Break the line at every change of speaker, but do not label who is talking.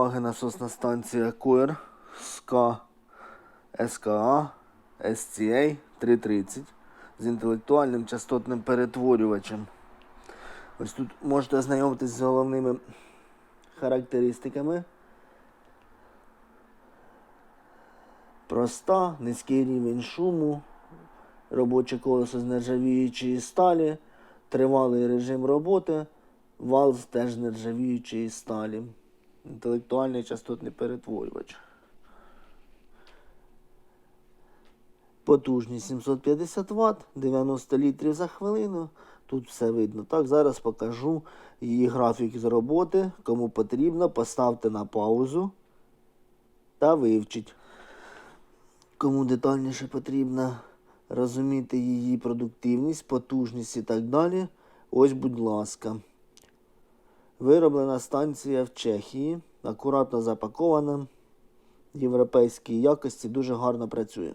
уваги насосна станція Коер СК СКА SCA 330 з інтелектуальним частотним перетворювачем. Ось тут можете ознайомитись з головними характеристиками. Проста, низький рівень шуму, робоче колесо з нержавіючої сталі, тривалий режим роботи, вал з теж нержавіючої сталі. Інтелектуальний частотний перетворювач. Потужність 750 Вт, 90 літрів за хвилину. Тут все видно. Так, зараз покажу її графік з роботи. Кому потрібно, поставте на паузу та вивчіть. Кому детальніше потрібно розуміти її продуктивність, потужність і так далі. Ось, будь ласка. Вироблена станція в Чехії, акуратно запакована, європейській якості, дуже гарно працює.